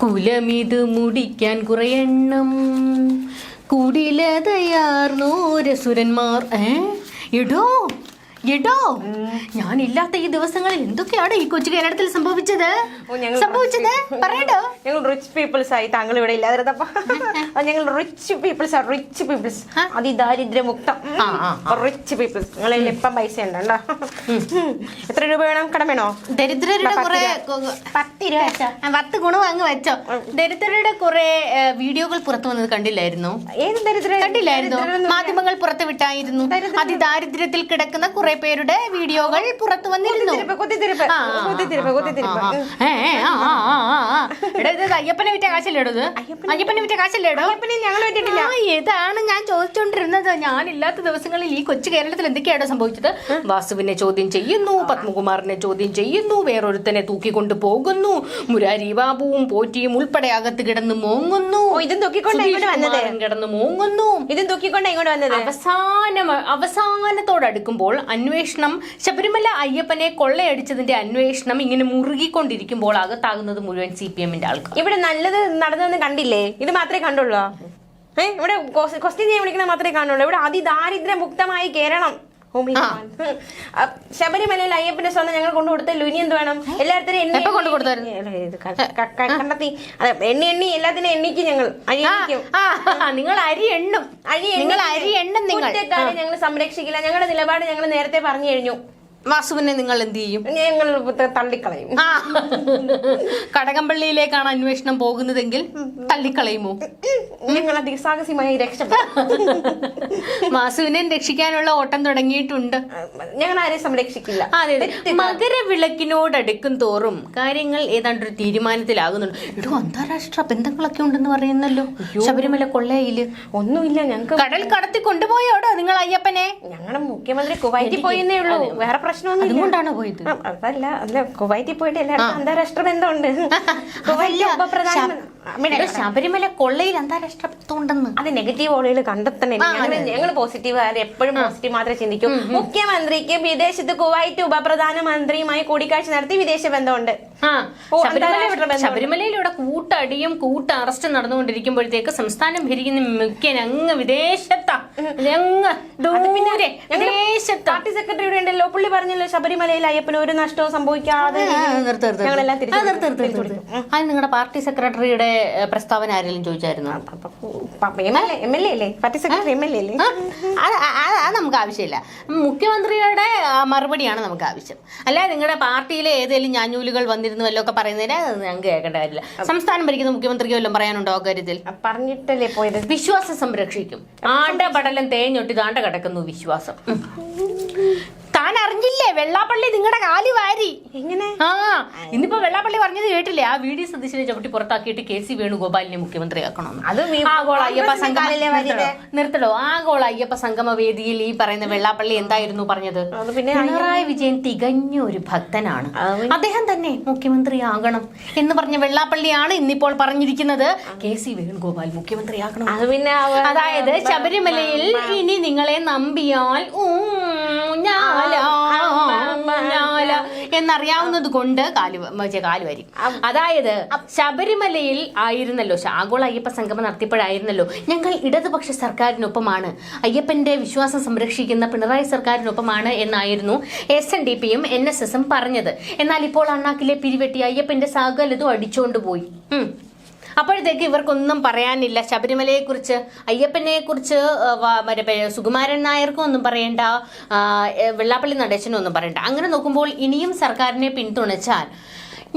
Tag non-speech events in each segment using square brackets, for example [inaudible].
കുലമിത് മുടിക്കാൻ കുറെ എണ്ണം. കുടിലതയാർന്നോരസുരന്മാർ ഏ? ഇടോ ഇടോ ഞാനില്ലാത്ത ഈ ദിവസങ്ങളിൽ എന്തൊക്കെയാണ് ഈ കൊച്ചു കേരളത്തിൽ സംഭവിച്ചത്? സംഭവിച്ചത്? പറയട്ടോ ഞങ്ങൾ റിച്ച് പീപ്പിൾസ് ആയി താങ്കൾ ഇവിടെ ഇല്ലാതിരുന്നപ്പോ. [laughs] ഞങ്ങൾ റിച്ച് പീപ്പിൾസ് ആണ് റിച്ച് പീപ്പിൾസ് അതിദാരിദ്ര്യമുക്തം ആ, ആ, റിച്ച് പീപ്പിൾസ് നിങ്ങളിൽ ഇപ്പം പൈസ ഉണ്ടോ എത്ര രൂപ വേണം? കടം വേണോ? ദരിദ്രരുടെ പത്ത് കുറെ രൂപ. പത്ത് രൂപ. പത്ത് ഗുണം അങ്ങ് വെച്ചോ. ദരിദ്രരുടെ കുറെ വീഡിയോകൾ പുറത്തു വന്നത് കണ്ടില്ലായിരുന്നു? ഏത് ദരിദ്ര കണ്ടില്ലായിരുന്നു? മാധ്യമങ്ങൾ പുറത്തു വിട്ടായിരുന്നു. അതിദാരിദ്ര്യത്തിൽ കിടക്കുന്ന കുറെ പേരുടെ വീഡിയോകൾ പുറത്തു വന്നിരുന്നു. അയ്യപ്പനെ വിറ്റ കാശല്ലേ അയ്യപ്പനെ- വിറ്റ കാശല്ലേ ഇടോ അയ്യപ്പനെ ഞങ്ങൾ വിറ്റിട്ടില്ല. ഇതാണ് ഞാൻ ചോദിച്ചോണ്ടിരുന്നത്? ഞാനില്ലാത്ത ദിവസങ്ങളിൽ ഈ കൊച്ചു കേരളത്തിൽ എന്തൊക്കെയാണോ സംഭവിച്ചത്? വാസുവിനെ ചോദ്യം ചെയ്യുന്നു പത്മകുമാറിനെ ചോദ്യം ചെയ്യുന്നു വേറൊരുത്തനെ തൂക്കിക്കൊണ്ട് പോകുന്നു മുരാരി ബാബുവും പോറ്റിയും ഉൾപ്പെടെ അകത്ത് കിടന്ന് മോങ്ങുന്നു. ഇതും തൂക്കിക്കൊണ്ടാ കിടന്ന് മോങ്ങുന്നു. ഇതും തൂക്കിക്കൊണ്ടാ ഇങ്ങോട്ട് വന്നത്? അവസാനം അവസാനത്തോടടുക്കുമ്പോൾ അന്വേഷണം ശബരിമല അയ്യപ്പനെ കൊള്ളയടിച്ചതിന്റെ അന്വേഷണം ഇങ്ങനെ മുറുകിക്കൊണ്ടിരിക്കുമ്പോൾ അകത്താകുന്നത് മുഴുവൻ സി പി എമ്മിന്റെ ആൾക്കാർ. ഇവിടെ നല്ലത് നടന്നതെന്ന് കണ്ടില്ലേ? ഇത് മാത്രമേ കണ്ടുള്ളൂ? ഏഹ് ഇവിടെ ക്വസ്റ്റ്യൻ ചെയ്യാൻ വിളിക്കുന്ന മാത്രമേ കാണുള്ളൂ. ഇവിടെ അതിദാരിദ്ര്യമുക്തമായി കേരളം. ശബരിമലയിൽ അയ്യപ്പന്റെ സ്വർണം ഞങ്ങൾ കൊണ്ടു കൊടുത്തല്ലോ ഇനി എന്ത് വേണം? എല്ലാത്തിനും എണ്ണി കൊണ്ടു കണ്ടെത്തി. അതെ, എണ്ണി എണ്ണി എല്ലാത്തിനും എണ്ണിക്ക് ഞങ്ങൾ. നിങ്ങൾ അരി എണ്ണും. അരി നിങ്ങൾ അരി എണ്ണും നിങ്ങൾ. ഞങ്ങൾ സംരക്ഷിക്കില്ല. ഞങ്ങളുടെ നിലപാട് ഞങ്ങൾ നേരത്തെ പറഞ്ഞു കഴിഞ്ഞു. വാസുവിനെ നിങ്ങൾ എന്ത് ചെയ്യും? ഞങ്ങൾ തള്ളിക്കളയും. ആ. കടകംപള്ളിയിലേക്കാണ് അന്വേഷണം പോകുന്നതെങ്കിൽ തള്ളിക്കളയുമോ? ഞങ്ങൾ അതിസാഹസ്യമായി രക്ഷ വാസുവിനെ രക്ഷിക്കാനുള്ള ഓട്ടം തുടങ്ങിയിട്ടുണ്ട്. ഞങ്ങൾ ആരെയും സംരക്ഷിക്കില്ല. അതെ അതെ. മകരവിളക്കിനോടടുക്കും തോറും കാര്യങ്ങൾ ഏതാണ്ട് ഒരു തീരുമാനത്തിലാകുന്നുണ്ട്. ഇടോ അന്താരാഷ്ട്ര ബന്ധങ്ങളൊക്കെ ഉണ്ടെന്ന് പറയുന്നല്ലോ. ശബരിമല കൊള്ളയിൽ. ഒന്നുമില്ല ഞങ്ങൾക്ക് കടൽ കടത്തി കൊണ്ടുപോയോടോ നിങ്ങൾ അയ്യപ്പനെ? ഞങ്ങളുടെ മുഖ്യമന്ത്രി കുവൈറ്റിൽ പോയെന്നേ ഉള്ളൂ. വേറെ പ്രശ്നമൊന്നും അതുകൊണ്ടാണോ പോയത്? അതല്ല അല്ല കുവൈറ്റിൽ പോയിട്ട് എല്ലാവർക്കും അന്താരാഷ്ട്ര ബന്ധമുണ്ട്. [laughs] കുവൈറ്റ് അതല്ല, ശബരിമല കൊള്ളയിൽ അന്താരാഷ്ട്ര ബന്ധം ഉണ്ടെന്ന് അത് നെഗറ്റീവ് ഓളുകൾ കണ്ടെത്തണേ. ഞങ്ങൾ പോസിറ്റീവ് ആയാലും എപ്പോഴും പോസിറ്റീവ് മാത്രമേ ചിന്തിക്കൂ. മുഖ്യമന്ത്രിക്ക് വിദേശത്ത് കുവൈറ്റ് ഉപപ്രധാനമന്ത്രിയുമായി കൂടിക്കാഴ്ച നടത്തി വിദേശ ബന്ധമുണ്ട്. ആ ഓ, ശബരിമല അന്താരാഷ്ട്ര ബന്ധം. ശബരിമലയിൽ ഇവിടെ കൂട്ടടിയും കൂട്ട അറസ്റ്റ് നടന്നുകൊണ്ടിരിക്കുമ്പോഴത്തേക്ക് സംസ്ഥാനം ഭരിക്കുന്ന മുഖ്യൻ അങ്ങ് വിദേശത്താ. പാർട്ടി സെക്രട്ടറിയുടെ ഉണ്ടല്ലോ. പുള്ളി പറഞ്ഞല്ലോ ശബരിമലയിൽ അയ്യപ്പന് ഒരു നഷ്ടവും സംഭവിക്കാതെ നിർത്തി നിർത്തി. അത് നിങ്ങളുടെ പാർട്ടി സെക്രട്ടറിയുടെ പ്രസ്താവന ആരെങ്കിലും ചോദിച്ചായിരുന്നു? എം എൽ എ അല്ലേ? Party secretary M L A അല്ലേ? അത് നമുക്ക് ആവശ്യമില്ല. മുഖ്യമന്ത്രിയുടെ മറുപടിയാണ് നമുക്ക് ആവശ്യം. അല്ല നിങ്ങളുടെ പാർട്ടിയിലെ ഏതെങ്കിലും ഞാഞ്ഞൂലുകൾ വന്നിരുന്നു വല്ലതും ഒക്കെ പറയുന്നതിന് ഞങ്ങൾക്ക് കേൾക്കേണ്ട കാര്യമില്ല. സംസ്ഥാനം ഭരിക്കുന്ന മുഖ്യമന്ത്രിക്ക് വല്ലതും പറയാനുണ്ടോ കാര്യത്തിൽ? പറഞ്ഞിട്ടല്ലേ പോയത്? വിശ്വാസം സംരക്ഷിക്കും. ആണ്ട പടലം തേഞ്ഞൊട്ടി താണ്ട കിടക്കുന്നു വിശ്വാസം. താൻ അറിഞ്ഞില്ലേ വെള്ളാപ്പള്ളി നിങ്ങളുടെ കാലി വാരി. എങ്ങനെ? ആ ഇന്നിപ്പോ വെള്ളാപ്പള്ളി പറഞ്ഞത് കേട്ടില്ലേ? ആ വി ഡി സതീശനെ ചവിട്ടി പുറത്താക്കിയിട്ട് കെ സി വേണുഗോപാലിനെ മുഖ്യമന്ത്രിയാക്കണമെന്ന് അത് ആഗോള അയ്യപ്പ സംഗമ നിർത്തടോ, ആഗോള അയ്യപ്പ സംഗമ വേദിയിൽ ഈ പറയുന്ന വെള്ളാപ്പള്ളി എന്തായിരുന്നു പറഞ്ഞത്? പിന്നെ പിണറായി വിജയൻ തികഞ്ഞ ഒരു ഭക്തനാണ്. അദ്ദേഹം തന്നെ മുഖ്യമന്ത്രിയാകണം എന്ന് പറഞ്ഞ വെള്ളാപ്പള്ളിയാണ് ഇന്നിപ്പോൾ പറഞ്ഞിരിക്കുന്നത്. കെ സി വേണുഗോപാൽ മുഖ്യമന്ത്രിയാകണം പിന്നെ അതായത് ശബരിമലയിൽ ഇനി നിങ്ങളെ നമ്പിയാൽ ഊഞ്ഞാല എന്നറിയാവുന്നത് കൊണ്ട് കാലുവരി അതായത് ശബരിമലയിൽ ആയിരുന്നല്ലോ ആഗോള അയ്യപ്പ സംഗമം നടത്തിയപ്പോഴായിരുന്നല്ലോ ഞങ്ങൾ ഇടതുപക്ഷ സർക്കാരിനൊപ്പമാണ് അയ്യപ്പന്റെ വിശ്വാസം സംരക്ഷിക്കുന്ന പിണറായി സർക്കാരിനൊപ്പമാണ് എന്നായിരുന്നു എസ് എൻ ഡി പിയും എൻ എസ് എസും പറഞ്ഞത് എന്നാൽ ഇപ്പോൾ അണ്ണാക്കിലെ പിരിവെട്ടി അയ്യപ്പന്റെ സകലതും അടിച്ചോണ്ട് പോയി. അപ്പോഴത്തേക്ക് ഇവർക്കൊന്നും പറയാനില്ല. ശബരിമലയെ കുറിച്ച് അയ്യപ്പനെ കുറിച്ച് മറ്റേ സുകുമാരൻ നായർക്കും ഒന്നും പറയേണ്ട വെള്ളാപ്പള്ളി നടേശനും ഒന്നും പറയണ്ട. അങ്ങനെ നോക്കുമ്പോൾ ഇനിയും സർക്കാരിനെ പിന്തുണച്ചാൽ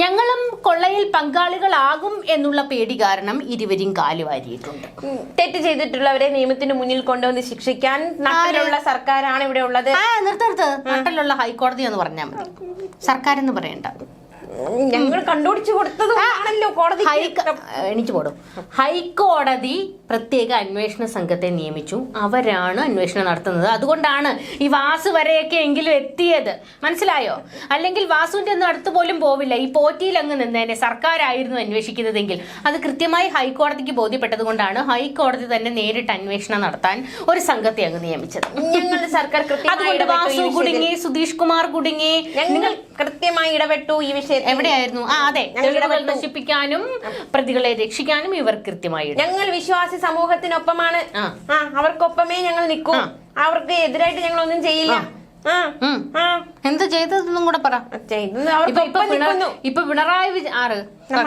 ഞങ്ങളും കൊള്ളയിൽ പങ്കാളികളാകും എന്നുള്ള പേടി കാരണം ഇരുവരും കാലുവാരിയിട്ടുണ്ട് തെറ്റ് ചെയ്തിട്ടുള്ളവരെ നിയമത്തിന് മുന്നിൽ കൊണ്ടുവന്ന് ശിക്ഷിക്കാൻ നാട്ടിലുള്ള സർക്കാരാണ് ഇവിടെ ഉള്ളത്. നിർത്തരുത് നട്ടലുള്ള ഹൈക്കോടതി എന്ന് പറഞ്ഞാൽ മതി. സർക്കാരെന്ന് പറയണ്ട. ഞങ്ങൾ കണ്ടുപിടിച്ചു കൊടുത്തതുമാണല്ലോ കോടതി എനിക്ക് പോടും. ഹൈക്കോടതി പ്രത്യേക അന്വേഷണ സംഘത്തെ നിയമിച്ചു. അവരാണ് അന്വേഷണം നടത്തുന്നത്. അതുകൊണ്ടാണ് ഈ വാസു വരെയൊക്കെ എങ്കിലും എത്തിയത്. മനസ്സിലായോ? അല്ലെങ്കിൽ വാസുവിന്റെ ഒന്നും അടുത്ത് പോലും പോവില്ല. ഈ പോറ്റിയിൽ അങ്ങ് നിന്നേനെ സർക്കാരായിരുന്നു അന്വേഷിക്കുന്നതെങ്കിൽ. അത് കൃത്യമായി ഹൈക്കോടതിക്ക് ബോധ്യപ്പെട്ടത് കൊണ്ടാണ് ഹൈക്കോടതി തന്നെ നേരിട്ട് അന്വേഷണം നടത്താൻ ഒരു സംഘത്തെ അങ്ങ് നിയമിച്ചത്. ഞങ്ങളുടെ സർക്കാർ അതുകൊണ്ട് വാസു കുടുങ്ങി സുധീഷ് കുമാർ കുടുങ്ങി. നിങ്ങൾ കൃത്യമായി ഇടപെട്ടു ഈ വിഷയത്തിൽ. എവിടെയായിരുന്നു? ആ അതെ. തെളിവുകൾ. നശിപ്പിക്കാനും പ്രതികളെ രക്ഷിക്കാനും ഇവർ കൃത്യമായി. ഞങ്ങൾ വിശ്വാസി സമൂഹത്തിനൊപ്പമാണ്. ആ. അവർക്കൊപ്പമേ ഞങ്ങൾ നിൽക്കും. അവർക്ക് എതിരായിട്ട് ഞങ്ങൾ ഒന്നും ചെയ്യില്ല എന്ത് ചെയ്തതെന്നും കൂടെ പറ. ഇപ്പൊ പിണ- പിണറായി വിജ- ആറ്.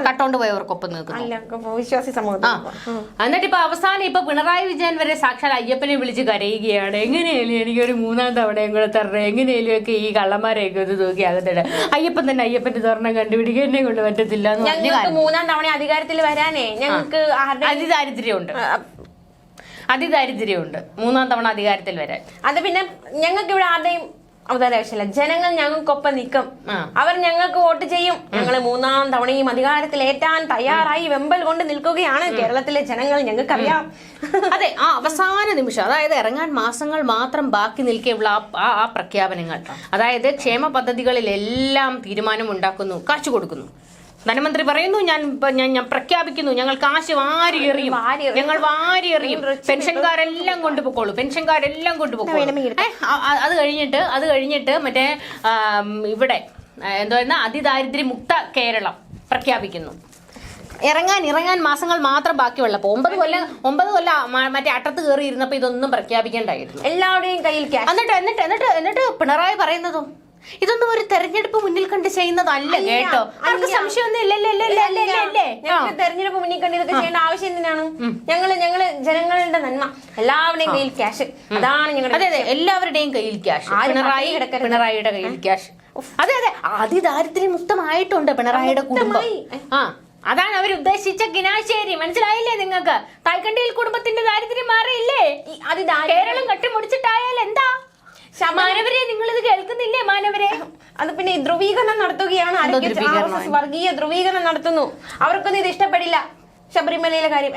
കട്ടോണ്ട് പോയവർക്കൊപ്പം നിൽക്കുന്നു. വിശ്വാസി ആ. എന്നിട്ട് ഇപ്പൊ അവസാനം ഇപ്പൊ പിണറായി വിജയൻ വരെ സാക്ഷാൽ അയ്യപ്പനെ വിളിച്ച് കരയുകയാണ്. എങ്ങനെയാലും എനിക്കൊരു മൂന്നാം തവണയും കൂടെ തരണം. എങ്ങനെയല്ലേ ഒക്കെ ഈ കള്ളന്മാരെയൊക്കെ ഒന്ന് തൂക്കി അകത്തിട. അയ്യപ്പൻ തന്നെ അയ്യപ്പന്റെ സ്വർണം കണ്ടുപിടിക്കുക എന്നെ കൊണ്ട് പറ്റത്തില്ല എന്ന് പറഞ്ഞ ഞങ്ങൾക്ക് മൂന്നാം തവണ അധികാരത്തിൽ വരാനേ ഞങ്ങൾക്ക് ആരുടെ അതിദാരിദ്ര്യമുണ്ട് അതിദാരിദ്ര്യമുണ്ട്. മൂന്നാം തവണ അധികാരത്തിൽ വരെ അത് പിന്നെ ഞങ്ങൾക്ക് ഇവിടെ ആരുടെയും അവതാര ആവശ്യമില്ല ജനങ്ങൾ ഞങ്ങൾക്കൊപ്പം നിൽക്കും. അവർ ഞങ്ങൾക്ക് വോട്ട് ചെയ്യും. ഞങ്ങൾ മൂന്നാം തവണയും അധികാരത്തിൽ ഏറ്റാൻ തയ്യാറായി വെമ്പൽ കൊണ്ട് നിൽക്കുകയാണ് കേരളത്തിലെ ജനങ്ങൾ. ഞങ്ങൾക്ക് അറിയാം അതെ ആ അവസാന നിമിഷം അതായത് ഇറങ്ങാൻ മാസങ്ങൾ മാത്രം ബാക്കി നിൽക്കെയുള്ള ആ- ആ ആ പ്രഖ്യാപനങ്ങൾ അതായത് ക്ഷേമ പദ്ധതികളിലെല്ലാം തീരുമാനം ഉണ്ടാക്കുന്നു കാശു കൊടുക്കുന്നു. ധനമന്ത്രി പറയുന്നു ഞാൻ ഞാൻ ഞാൻ പ്രഖ്യാപിക്കുന്നു ഞങ്ങൾ കാശ് വാരി എറിയും? ഞങ്ങൾ വാരി എറിയും. പെൻഷൻകാരെല്ലാം കൊണ്ടുപോക്കോളൂ പെൻഷൻകാരെല്ലാം ആ- അത് കഴിഞ്ഞിട്ട് അത് കഴിഞ്ഞിട്ട് മറ്റേ ഇവിടെ എന്താ അതിദാരിദ്ര്യ മുക്ത കേരളം പ്രഖ്യാപിക്കുന്നു. ഇറങ്ങാൻ ഇറങ്ങാൻ മാസങ്ങൾ മാത്രം ബാക്കിയുള്ളപ്പോ ഒമ്പത് കൊല്ലം ഒമ്പത് കൊല്ലം മറ്റേ അട്ടത്ത് കയറി ഇരുന്നപ്പോ ഇതൊന്നും പ്രഖ്യാപിക്കേണ്ടായിരുന്നു. എല്ലാവരുടെയും കയ്യിൽ എന്നിട്ട് എന്നിട്ട് എന്നിട്ട് എന്നിട്ട് പിണറായി പറയുന്നതും ഇതൊന്നും ഒരു തെരഞ്ഞെടുപ്പ് മുന്നിൽ കണ്ട് ചെയ്യുന്നതല്ല കേട്ടോ. അവർക്ക് സംശയമൊന്നും ഇല്ലല്ലേ ഇല്ലേ, ഇല്ലേ, ഇല്ലേ, ഇല്ലേ, ഇല്ലേ? ഞങ്ങൾക്ക് തെരഞ്ഞെടുപ്പ് മുന്നിൽ കണ്ട് ഇതൊക്കെ ചെയ്യേണ്ട ആവശ്യം എന്തിനാണ്? ഞങ്ങൾ ഞങ്ങൾ ജനങ്ങളുടെ നന്മ. എല്ലാവരുടെയും കയ്യിൽ ക്യാഷ്. അതാണ് അതെ ഞങ്ങളുടെ അതെ എല്ലാവരുടെയും കയ്യിൽ ക്യാഷ്. പിണറായി പിണറായിയുടെ കയ്യിൽ ക്യാഷ്. അതെ അതെ അതിദാരിദ്ര്യമുക്തമായിട്ടുണ്ട് പിണറായിയുടെ കുടുംബം. ആ അതാണ് അവർ ഉദ്ദേശിച്ച ഗിനാശേരി മനസ്സിലായില്ലേ നിങ്ങൾക്ക്? തായ്ക്കണ്ടിയിൽ കുടുംബത്തിന്റെ ദാരിദ്ര്യം മാറിയില്ലേ? ഈ അതിദാ- കേരളം കട്ടിമുടിച്ചിട്ടായാലും എന്താ മാനവരെ നിങ്ങൾ ഇത് കേൾക്കുന്നില്ലേ മാനവരെ? അത് പിന്നെ ധ്രുവീകരണം നടത്തുകയാണ്. ധ്രുവീകരണം? വർഗീയ ധ്രുവീകരണം നടത്തുന്നു. അവർക്കൊന്നും ഇത് ഇഷ്ടപ്പെടില്ല. ശബരിമലയിലെ കാര്യം.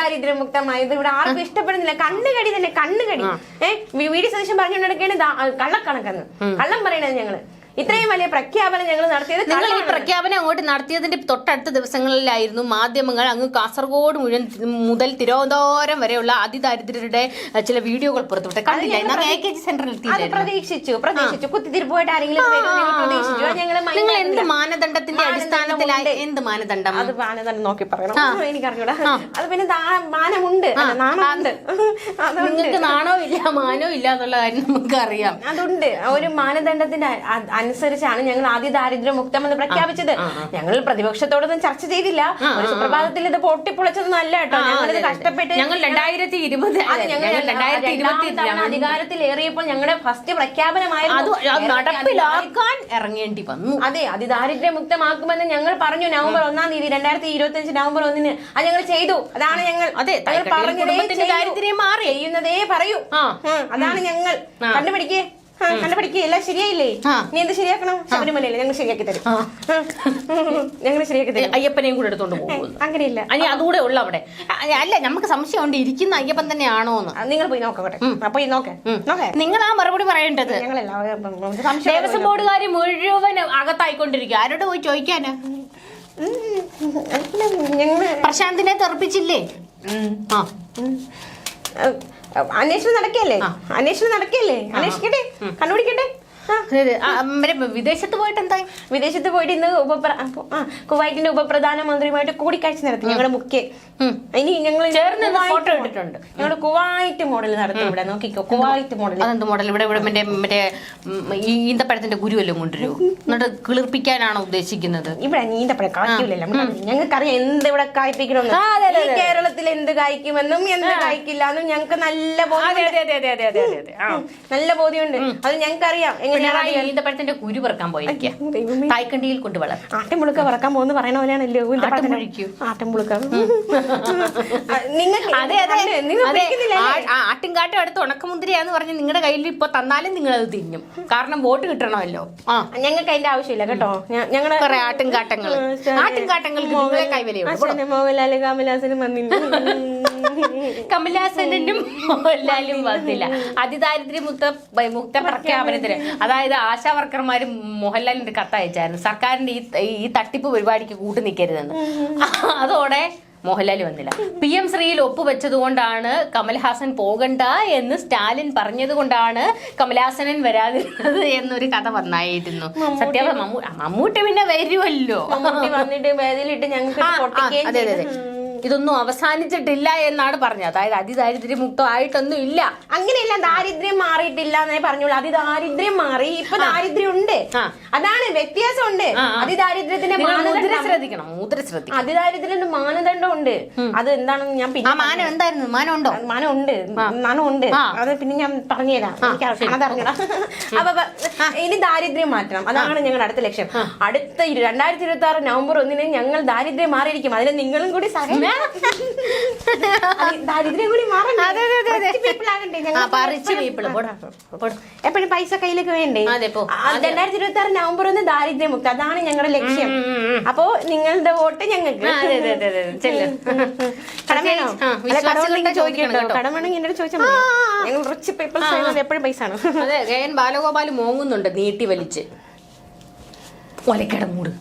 ദാരിദ്ര്യം മുക്തമായത്. ഇവിടെ ആർക്കും ഇഷ്ടപ്പെടുന്നില്ല. കണ്ണുകടി തന്നെ കണ്ണുകടി ഏഹ് വി ഡി. സതീശൻ പറഞ്ഞുകൊണ്ടിരിക്കുകയാണ് കള്ളക്കണക്കെന്ന്. കള്ളം പറയണത് ഞങ്ങൾ. ഇത്രയും വലിയ പ്രഖ്യാപനം ഞങ്ങൾ നടത്തിയത് നിങ്ങൾ ഈ പ്രഖ്യാപനം അങ്ങോട്ട് നടത്തിയതിന്റെ തൊട്ടടുത്ത ദിവസങ്ങളിലായിരുന്നു മാധ്യമങ്ങൾ അങ്ങ് കാസർഗോഡ് മുഴുവൻ മുതൽ തിരുവനന്തപുരം വരെയുള്ള അതിദാരിദ്ര്യരുടെ ചില വീഡിയോകൾ പുറത്തുവിട്ടെ കണ്ടില്ല പ്രതീക്ഷിച്ചു പ്രതീക്ഷിച്ചു. ആരെങ്കിലും ഞങ്ങൾ നിങ്ങൾ എന്ത് മാനദണ്ഡത്തിന്റെ അടിസ്ഥാനത്തിലായി എന്ത് മാനദണ്ഡം? അത് മാനദണ്ഡം നോക്കി പറയണം. എനിക്ക് അറിഞ്ഞൂടാ അത് പിന്നെ മാനമുണ്ട്. നാണമുണ്ട്. നിങ്ങൾക്ക് നാണോ ഇല്ല മാനോ ഇല്ല എന്നുള്ള കാര്യം നമുക്ക് അറിയാം അതുണ്ട് ഒരു മാനദണ്ഡത്തിന്റെ അനുസരിച്ചാണ് ഞങ്ങൾ ആദ്യ ദാരിദ്ര്യമുക്തം എന്ന് പ്രഖ്യാപിച്ചത്. ഞങ്ങൾ പ്രതിപക്ഷത്തോടൊന്നും ചർച്ച ചെയ്തില്ല. ഒരു സുപ്രഭാതത്തിൽ ഇത് പൊട്ടിപ്പൊളിച്ചതൊന്നും അല്ല കേട്ടോ. ഞങ്ങൾ ഇത് കഷ്ടപ്പെട്ട് ഞങ്ങൾ രണ്ടായിരത്തി ഇരുപത് ഏറിയപ്പോൾ ഞങ്ങളുടെ ഫസ്റ്റ് പ്രഖ്യാപനമായിരുന്നു നടപ്പിലാക്കാൻ ഇറങ്ങേണ്ടി വന്നു. അതെ അതിദാരിദ്ര്യമുക്തമാക്കുമെന്ന് ഞങ്ങൾ പറഞ്ഞു നവംബർ ഒന്നാം തീയതി രണ്ടായിരത്തി ഇരുപത്തി അഞ്ച് നവംബർ ഒന്നിന്. അത് ഞങ്ങൾ ചെയ്തു. അതാണ് ഞങ്ങൾ അതെ, ഞങ്ങൾ തൈക്കട്ടിയിൽ പറഞ്ഞതേ ദാരിദ്ര്യം മാറി. ചെയ്യുന്നതേ പറയൂ. അതാണ് ഞങ്ങൾ. കണ്ടുപിടിക്കേ. ആ, കണ്ടുപിടിക്കേ എല്ലാം ശരിയായില്ലേ നീ എന്ത് ശരിയാക്കണം ശബരിമലയിലെ ഞങ്ങൾ ശരിയാക്കി തരും ഞങ്ങൾ ശരിയാക്കി തരും അയ്യപ്പനെയും കൂടെ എടുത്തോണ്ട് പോകും അങ്ങനെയില്ല അനി അതുകൂടെ ഉള്ള അവിടെ അല്ല നമുക്ക് സംശയമുണ്ട് ഇരിക്കുന്ന അയ്യപ്പൻ തന്നെയാണോ എന്ന് നിങ്ങൾ പോയി നോക്കട്ടെ അപ്പൊ പോയി നോക്കേ നോക്കേ നിങ്ങൾ ആ മറുപടി പറയേണ്ടത് ദേവസ്വം ബോർഡുകാർ മുഴുവൻ അകത്തായിക്കൊണ്ടിരിക്കുക ആരോട് പോയി ചോദിക്കാന് പ്രശാന്തിനെ തെറപ്പിച്ചില്ലേ ആ അന്വേഷണം നടക്കല്ലേ അന്വേഷണം നടക്കല്ലേ അന്വേഷിക്കട്ടെ? കണ്ടുപിടിക്കട്ടെ? വിദേശത്ത് പോയിട്ട് എന്തായി വിദേശത്ത് പോയിട്ട് ഇന്ന് ഉപപ്ര കുവൈറ്റിന്റെ ഉപപ്രധാനമന്ത്രിയുമായിട്ട് കൂടിക്കാഴ്ച നടത്തി. ഞങ്ങളുടെ മുഖ്യ ഇനി ഞങ്ങൾ ചേർന്ന് ഫോട്ടോ എടുത്തിട്ടുണ്ട്. ഞങ്ങൾ കുവൈറ്റ് മോഡൽ നടത്തും ഇവിടെ. നോക്കിക്കോ കുവൈറ്റ് മോഡൽ അതെന്ത് മോഡൽ ഇവിടെ ഇവിടെ മറ്റേ ഈന്തപ്പഴത്തിന്റെ ഗുരുവല്ലോ കൊണ്ടുവരുമോ എന്നിട്ട് കിളിർപ്പിക്കാനാണോ ഉദ്ദേശിക്കുന്നത്? ഇവിടെ നീന്തപ്പഴം കായ്ക്കൂലല്ലോ. ഞങ്ങൾക്കറിയാം എന്ത് ഇവിടെ കായ്പിക്കണം കേരളത്തിൽ എന്ത് കായ്ക്കുമെന്നും എന്ത് കായ്ക്കില്ല എന്നും ഞങ്ങൾക്ക് നല്ല ബോധ്യം നല്ല ബോധ്യമുണ്ട്. അത് ഞങ്ങൾക്കറിയാം. പിണറായി ഈന്തപ്പഴത്തിന്റെ കുരു പറക്കാൻ പോയിരിക്കുക. തായ്ക്കണ്ടിയിൽ കൊണ്ട് വളർത്തും. ആട്ടിൻപുളുക്ക പറക്കാൻ പോകുന്ന പറയണ പോലെയാണല്ലോ നിങ്ങൾക്ക് അതെ അതെ. ആട്ടിൻകാട്ടം അടുത്ത് ഉണക്കമുന്തിരിയാന്ന് പറഞ്ഞ് നിങ്ങളുടെ കയ്യിൽ ഇപ്പൊ തന്നാലും നിങ്ങൾ അത് തിന്നും. കാരണം വോട്ട് കിട്ടണമല്ലോ. ആ. ഞങ്ങൾക്ക് അതിന്റെ ആവശ്യമില്ല കേട്ടോ. ഞങ്ങളുടെ ഞങ്ങൾ കുറെ ആട്ടിൻകാട്ടങ്ങൾ ആട്ടിൻകാട്ടങ്ങൾ മോഹൻലാൽ കമലഹാസനും വന്നില്ല. കമലഹാസനും മോഹൻലാലും വന്നില്ല. അതിദാരിദ്ര്യ മുക്ത മുക്ത പ്രഖ്യാപനത്തിന്. അതായത് ആശാ വർക്കർമാർ മോഹൻലാലിന്റെ കത്ത് അയച്ചായിരുന്നു. സർക്കാരിന്റെ ഈ ഈ തട്ടിപ്പ് പരിപാടിക്ക് കൂട്ടു നിൽക്കരുതെന്ന് അതോടെ മോഹൻലാൽ വന്നില്ല. പി എം ശ്രീയിൽ ഒപ്പുവെച്ചത് കൊണ്ടാണ് കമൽഹാസൻ പോകണ്ട എന്ന് സ്റ്റാലിൻ പറഞ്ഞതുകൊണ്ടാണ് കമൽഹാസനൻ വരാതിരുന്നത് എന്നൊരു കഥ വന്നായിരുന്നു. സത്യം മമ്മൂ മമ്മൂട്ടി പിന്നെ വരുമല്ലോ വന്നിട്ട് വേദിയിലിട്ട് ഞങ്ങൾക്ക് അതെ അതെ ഇതൊന്നും അവസാനിച്ചിട്ടില്ല എന്നാണ് പറഞ്ഞത്. അതായത് അതിദാരിദ്ര്യം മുക്തമായിട്ടൊന്നും ഇല്ല. അങ്ങനെയല്ല ദാരിദ്ര്യം മാറിയിട്ടില്ല എന്നേ പറഞ്ഞോളൂ അതിദാരിദ്ര്യം മാറി ഇപ്പൊ ദാരിദ്ര്യം ഉണ്ട് അതാണ് വ്യത്യാസമുണ്ട്. ഉണ്ട്. അതിദാരിദ്ര്യത്തിന്റെ മുദ്ര മാനദണ്ഡം. ശ്രദ്ധിക്കണം മുദ്ര ശ്രദ്ധിക്കണം. അതിദാരിദ്ര്യത്തിന്റെ മാനദണ്ഡം ഉണ്ട് അത് എന്താണെന്ന് ഞാൻ പിന്നെ മാനം എന്തായിരുന്നു? മാനം ഉണ്ടോ മാനം ഉണ്ട് മാനം ഉണ്ട്. അത് പിന്നെ ഞാൻ പറഞ്ഞുതരാം. അതറിഞ്ഞടാ [laughs] അപ്പൊ ഇനി ദാരിദ്ര്യം മാറ്റണം. അതാണ് ഞങ്ങളുടെ അടുത്ത ലക്ഷ്യം. അടുത്ത രണ്ടായിരത്തി ഇരുപത്തി ആറ് നവംബർ ഒന്നിന് ഞങ്ങൾ ദാരിദ്ര്യം മാറിയിരിക്കും. അതിന് നിങ്ങളും കൂടി അത് ദാരിദ്ര്യം കൂടി. എപ്പോഴും പൈസ കയ്യിലേക്ക് വേണ്ടേ. രണ്ടായിരത്തി ഇരുപത്തി ആറ് നവംബർ ഒന്ന് ദാരിദ്ര്യ മുക്തി അതാണ് ഞങ്ങളുടെ ലക്ഷ്യം. അപ്പോ നിങ്ങളുടെ വോട്ട് ഞങ്ങൾക്ക്. എപ്പോഴും പൈസ ആണ്. അതെ ബാലഗോപാൽ മോങ്ങുന്നുണ്ട് നീട്ടി വലിച്ച്. ഒലക്കട മൂട്.